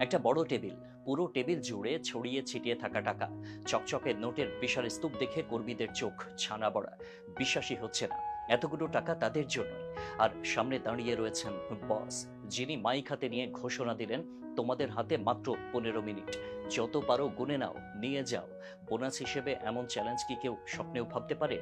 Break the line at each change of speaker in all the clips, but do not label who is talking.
একটা বড় টেবিল, পুরো টেবিল জুড়ে ছড়িয়ে ছিটিয়ে থাকা টাকা। চকচকে নোটের বিশাল স্তূপ দেখে কর্মীদের চোখ ছানা বড়া বিশ্বাসই হচ্ছে না, এতগুলো টাকা তাদের জন্যই। আর সামনে দাঁড়িয়ে রয়েছেন বস, যিনি মাইক হাতে নিয়ে ঘোষণা দিলেন, তোমাদের হাতে মাত্র পনেরো মিনিট। যত পারো গুনে নাও, নিয়ে যাও। বোনাস হিসেবে এমন চ্যালেঞ্জ কি কেউ স্বপ্নেও ভাবতে পারে?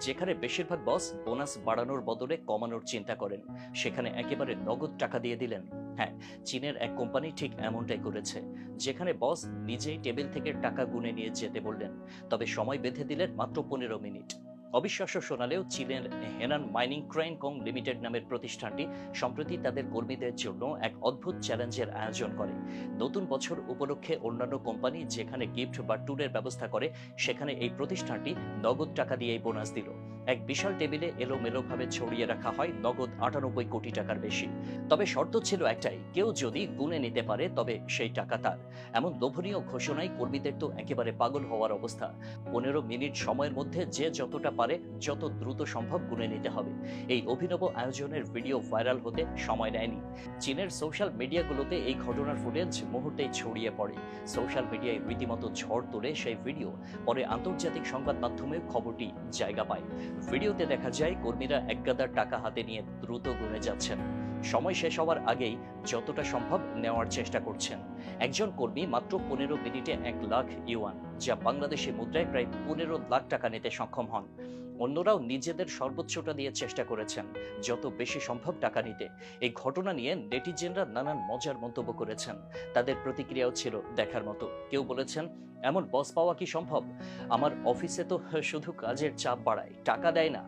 যেখানে বেশিরভাগ বস বোনাস বাড়ানোর বদলে কমানোর চিন্তা করেন। সেখানে একেবারে নগদ টাকা দিয়ে দিলেন হ্যাঁ চীনের এক কোম্পানি ঠিক এমনটাই করেছে, যেখানে বস নিজেই টেবিল থেকে টাকা গুনে নিয়ে যেতে বললেন, তবে সময় বেঁধে দিলেন মাত্র পনেরো মিনিট। অবিশ্বাস্য শোনালেও চীনের হেনান মাইনিং ক্রাইন কং লিমিটেড নামের প্রতিষ্ঠানটি সম্প্রতি তাদের কর্মীদের জন্য এক অদ্ভুত চ্যালেঞ্জের আয়োজন করে। নতুন বছর উপলক্ষে অন্যান্য কোম্পানি যেখানে গিফট বা ট্যুরের ব্যবস্থা করে, সেখানে এই প্রতিষ্ঠানটি নগদ টাকা দিয়েই বোনাস দিল। এক বিশাল টেবিলে এলোমেলোভাবে ছড়িয়ে রাখা হয় নগদ আটানব্বই কোটি টাকার বেশি। তবে শর্ত ছিল একটাই, কেউ যদি গুনে নিতে পারে, তবে সেই টাকা তার। এমন লোভনীয় ঘোষণায় কর্মীদের তো একেবারে পাগল হওয়ার অবস্থা। পনেরো মিনিট সময়ের মধ্যে যে যতটা পারে, যত দ্রুত সম্ভব গুনে নিতে হবে। এই অভিনব আয়োজনের ভিডিও ভাইরাল হতে সময় নেয়নি। চীনের সোশ্যাল মিডিয়াগুলোতে এই ঘটনার ফুটেজ মুহূর্তেই ছড়িয়ে পড়ে। সোশ্যাল মিডিয়ায় রীতিমতো ঝড় তোলে সেই ভিডিও। পরে আন্তর্জাতিক সংবাদ মাধ্যমে খবরটি জায়গা পায়। ভিডিওতে দেখা যায়, কর্মীরা একগাদার টাকা হাতে নিয়ে দ্রুত ঘুরে যাচ্ছেন। সময় শেষ হওয়ার আগেই যতটা সম্ভব নেওয়ার চেষ্টা করছেন। একজন কর্মী মাত্র পনেরো মিনিটে এক লাখ ইউয়ান, যা বাংলাদেশি মুদ্রায় প্রায় পনেরো লাখ টাকা নিতে সক্ষম হন। অন্যরাও নিজেদের সর্বোচ্চটা দিয়ে চেষ্টা করেছেন। যত বেশি সম্ভব টাকা নিতে। এই ঘটনা নিয়ে নেটিজেনরা নানান মজার মন্তব্য করেছেন। তাদের প্রতিক্রিয়াও ছিল দেখার মতো। কেউ বলেছেন, এমন বস পাওয়া কি সম্ভব? আমার অফিসে তো শুধু কাজের চাপ বাড়ায়, টাকা দেয় না।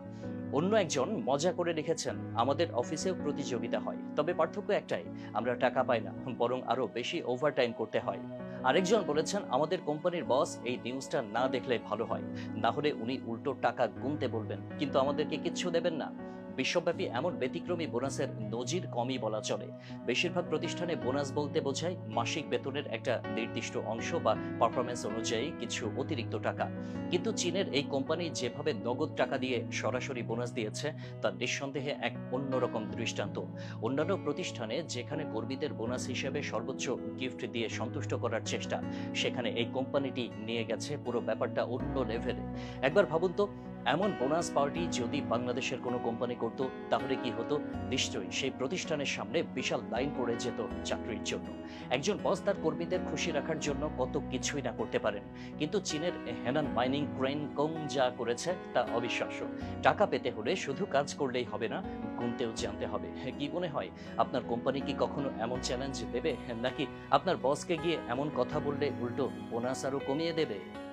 অন্য একজন মজা করে লিখেছেন আমাদের অফিসেও প্রতিযোগিতা হয়। তবে পার্থক্য একটাই, আমরা টাকা পাই না, বরং আরও বেশি ওভারটাইম করতে হয়। আরেকজন বলেছেন, আমাদের কোম্পানির বস এই নিউজটা না দেখলে ভালো হয়। না হলে উনি উল্টো টাকা গুনতে বলবেন। কিন্তু আমাদেরকে কিচ্ছু দেবেন না। বিশ্বব্যাপী এমন ব্যতিক্রমী বোনাসের নজির কমই বলা চলে। বেশিরভাগ প্রতিষ্ঠানে বোনাস বলতে বোঝায় মাসিক বেতনের একটা নির্দিষ্ট অংশ বা পারফরমেন্স অনুযায়ী কিছু অতিরিক্ত টাকা। কিন্তু চীনের এই কোম্পানি যেভাবে নগদ টাকা দিয়ে সরাসরি বোনাস দিয়েছে, তা নিঃসন্দেহে এক অন্যরকম দৃষ্টান্ত। অন্যান্য প্রতিষ্ঠানে যেখানে কর্মীদের বোনাস হিসেবে সর্বোচ্চ গিফট দিয়ে সন্তুষ্ট করার চেষ্টা, সেখানে এই কোম্পানিটি নিয়ে গেছে পুরো ব্যাপারটা অন্য লেভেলে একবার ভাবুন তো এমন বোনাস পার্টি যদি বাংলাদেশের কোনো কোম্পানি করত, তাহলে কি হতো? নিশ্চয়ই সেই প্রতিষ্ঠানের সামনে বিশাল লাইন পড়ে যেত চাকরির জন্য। একজন বস তার কর্মীদের খুশি রাখার জন্য কত কিছুই না করতে পারেন। কিন্তু চীনের হেনান মাইনিং ক্রেন কং যা করেছে, তা অবিশ্বাস্য। টাকা পেতে হলে শুধু কাজ করলেই হবে না, গুনতেও জানতে হবে। কি মনে হয়? আপনার কোম্পানি কি কখনো এমন চ্যালেঞ্জ দেবে নাকি আপনার বসকে গিয়ে এমন কথা বললে উল্টো বোনাস আরও কমিয়ে দেবে?